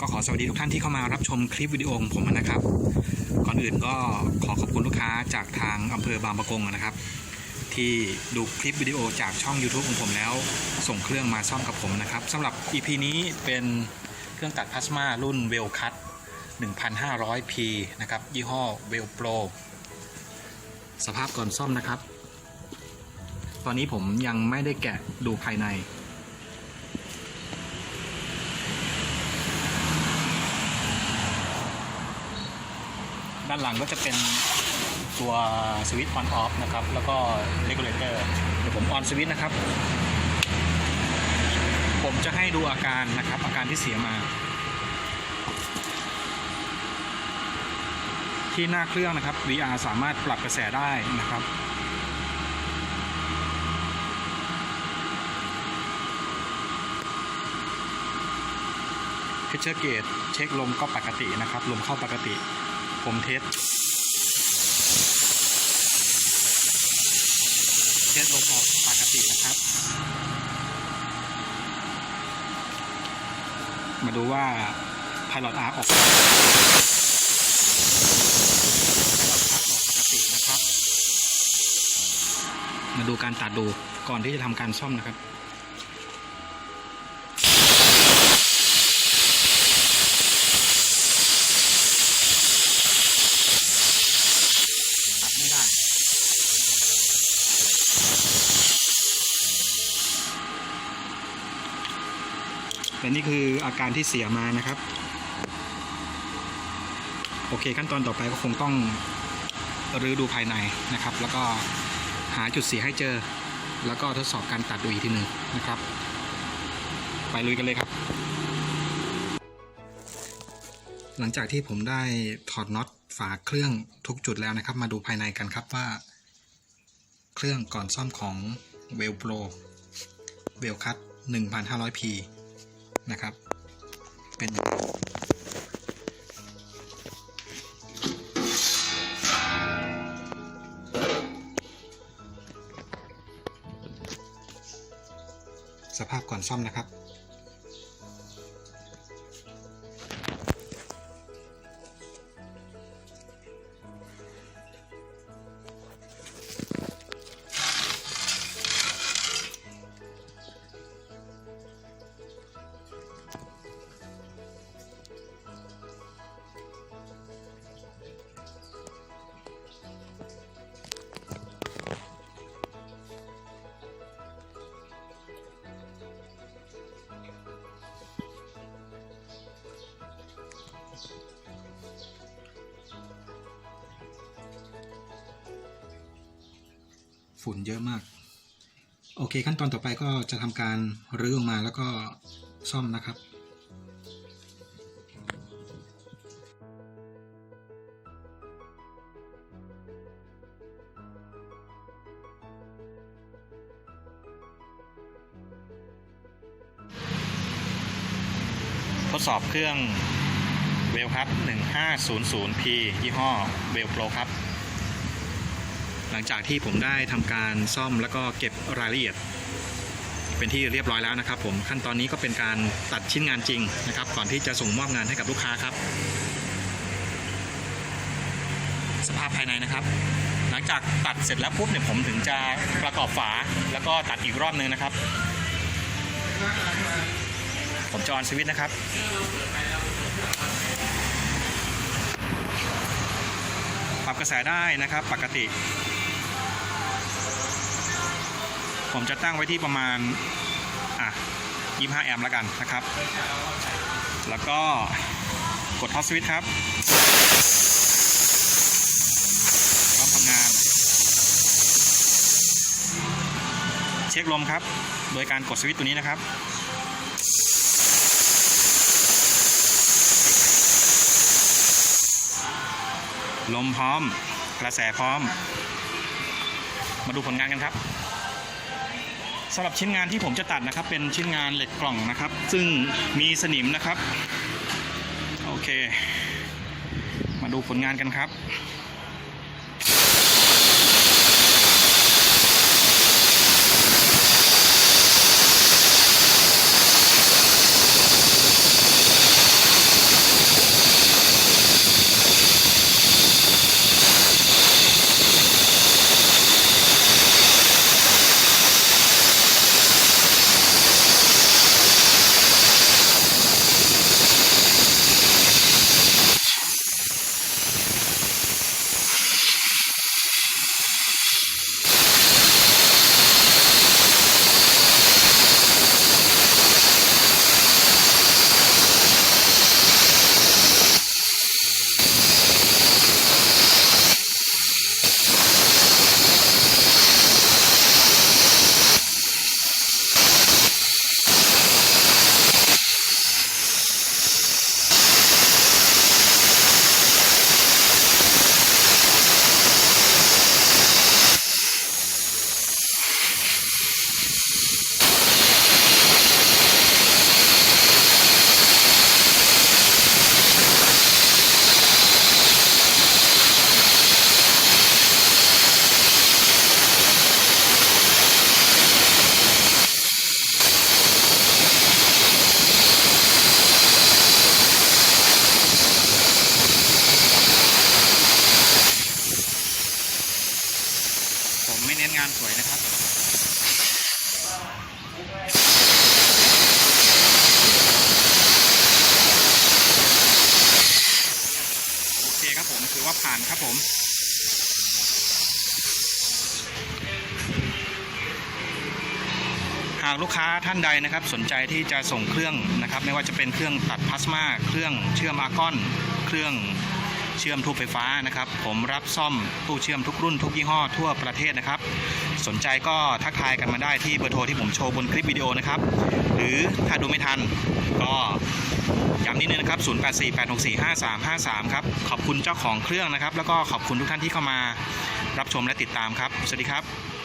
ก็ขอสวัสดีทุกท่านที่เข้ามารับชมคลิปวิดีโอของผมนะครับ ก่อนอื่นก็ขอขอบคุณลูกค้าจากทางอำเภอบางปะกงนะครับ ที่ดูคลิปวิดีโอจากช่อง YouTube ของผมแล้ว ส่งเครื่องมาซ่อมกับผมนะครับสำหรับ EP นี้เป็นเครื่องตัดพลาสมารุ่นเวลคัต 1,500P นะครับ ยี่ห้อเวลโปรสภาพก่อนซ่อมนะครับ ตอนนี้ผมยังไม่ได้แกะดูภายใน ด้านหลังก็จะเป็นตัวสวิตช์ออนออฟนะครับ แล้วก็เลกูเลเตอร์เดี๋ยวผมออนสวิตช์นะครับ ผมจะให้ดูอาการนะครับ อาการที่เสียมา ที่หน้าเครื่องนะครับ VR สามารถปรับกระแสได้นะครับเพชเชอร์เกตเช็คลมก็ปกตินะครับ ลมเข้าปกติ ผมเทสเทสลมออกปกตินะครับ มาดูว่า Pilot R ออก Pilot R ออกปกตินะครับมาดูการตัดดูก่อนที่จะทำการซ่อมนะครับ ตัดไม่ได้ แต่นี่คืออาการที่เสียมานะครับ โอเคขั้นตอนต่อไปก็คงต้องรื้อดูภายในนะครับ แล้วก็หาจุดเสียให้เจอ แล้วก็ทดสอบการตัดดูอีกทีหนึ่งนะครับ ไปลุยกันเลยครับ หลังจากที่ผมได้ถอดน็อตฝาเครื่องทุกจุดแล้วนะครับ มาดูภายในกันครับว่า เครื่องก่อนซ่อมของ w e l Pro w e l Cut 1500p นะครับ เป็นยังไงสภาพก่อนซ่อมนะครับ ฝุ่นเยอะมาก โอเค ขั้นตอนต่อไปก็จะทำการรื้อออกมาแล้วก็ซ่อมนะครับทดสอบเครื่องเวลครับ 1500P ยี่ห้อเวลโปรครับ ลังจากที่ผมได้ทำการซ่อมแล้วก็เก็บรายละเอียด เป็นที่เรียบร้อยแล้วนะครับ ผมขั้นตอนนี้ก็เป็นการตัดชิ้นงานจริงนะครับ ก่อนที่จะส่งมอบงานให้กับลูกค้าครับ สภาพภายในนะครับ หลังจากตัดเสร็จแล้วปุ๊บเนี่ยผมถึงจะประกอบฝาแล้วก็ตัดอีกรอบนึงนะครับ ผมจออนสวิตนะครับปรับกระแสได้นะครับปกติ ผมจะตั้งไว้ที่ประมาณอะ25แอมป์แล้วกันนะครับ แล้วก็กดท็อปสวิตช์ครับพร้อมทำงาน เช็คลมครับ โดยการกดสวิตช์ตัวนี้นะครับลมพร้อม กระแสพร้อม มาดูผลงานกันครับ สำหรับชิ้นงานที่ผมจะตัดนะครับ เป็นชิ้นงานเหล็กกล่องนะครับ ซึ่งมีสนิมนะครับ โอเค มาดูผลงานกันครับานสวยนะครับโอเคครับผมถือว่าผ่านครับผมหากลูกค้าท่านใดนะครับสนใจที่จะส่งเครื่องนะครับ ไม่ว่าจะเป็นเครื่องตัดพลาสมาเครื่องเชื่อมอาร์กอน เครื่อง เชื่อมทูบไฟฟ้านะครับ ผมรับซ่อมตู้เชื่อมทุกรุ่นทุกยี่ห้อทั่วประเทศนะครับ สนใจก็ทักทายกันมาได้ที่เบอร์โทรที่ผมโชว์บนคลิปวิดีโอนะครับ หรือถ้าดูไม่ทันก็ย้ำนิดนึงนะครับ 0848645353 ครับ ขอบคุณเจ้าของเครื่องนะครับ แล้วก็ขอบคุณทุกท่านที่เข้ามารับชมและติดตามครับ สวัสดีครับ